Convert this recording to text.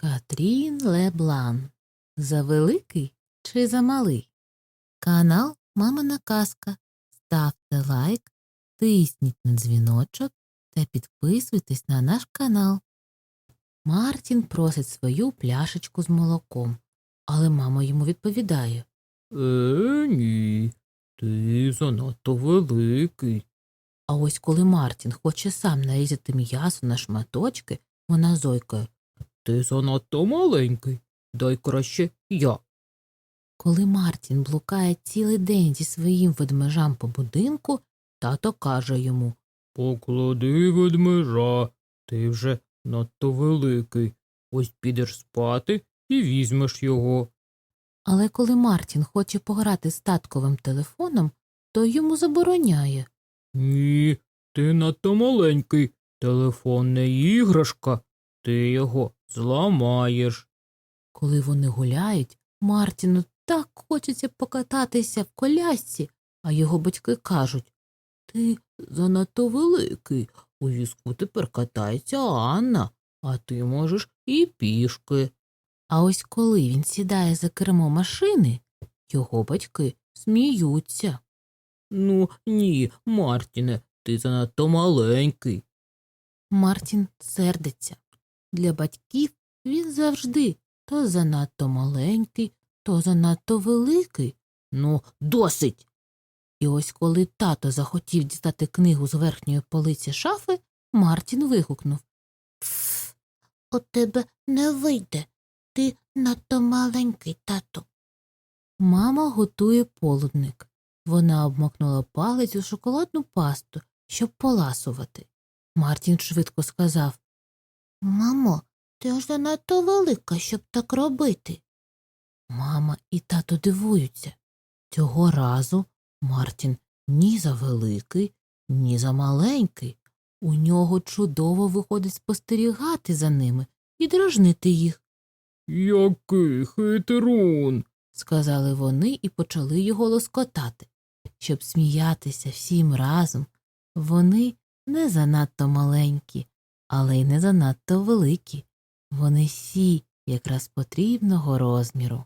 Катрін Леблан. За великий чи за малий? Канал Мамина Казка. Ставте лайк, тисніть на дзвіночок та підписуйтесь на наш канал. Мартін просить свою пляшечку з молоком, але мама йому відповідає Е, ні, ти занадто великий. А ось коли Мартін хоче сам нарізати м'ясо на шматочки, вона зойкає. Ти занадто маленький. Дай краще я. Коли Мартін блукає цілий день зі своїм ведмежам по будинку, тато каже йому Поклади ведмежа, ти вже надто великий. Ось підеш спати і візьмеш його. Але коли Мартін хоче пограти з татковим телефоном, то йому забороняє. Ні, ти надто маленький. Телефон не іграшка. Ти його зламаєш. Коли вони гуляють, Мартіну так хочеться покататися в колясці, а його батьки кажуть Ти занадто великий. У візку тепер катається Анна, а ти можеш і пішки. А ось коли він сідає за кермо машини, його батьки сміються. Ну, ні, Мартіне, ти занадто маленький. Мартін сердиться. Для батьків він завжди то занадто маленький, то занадто великий. Ну, досить. І ось коли тато захотів дістати книгу з верхньої полиці шафи, Мартін вигукнув Пф, у тебе не вийде. Ти надто маленький, тато. Мама готує полудник. Вона обмакнула палець у шоколадну пасту, щоб поласувати. Мартін швидко сказав Мамо, ти ж занадто велика, щоб так робити. Мама і тато дивуються. Цього разу Мартін ні за великий, ні за маленький. У нього чудово виходить спостерігати за ними і дражнити їх, Який хитрун. сказали вони і почали його лоскотати. Щоб сміятися всім разом, вони не занадто маленькі, але й не занадто великі. Вони всі якраз потрібного розміру.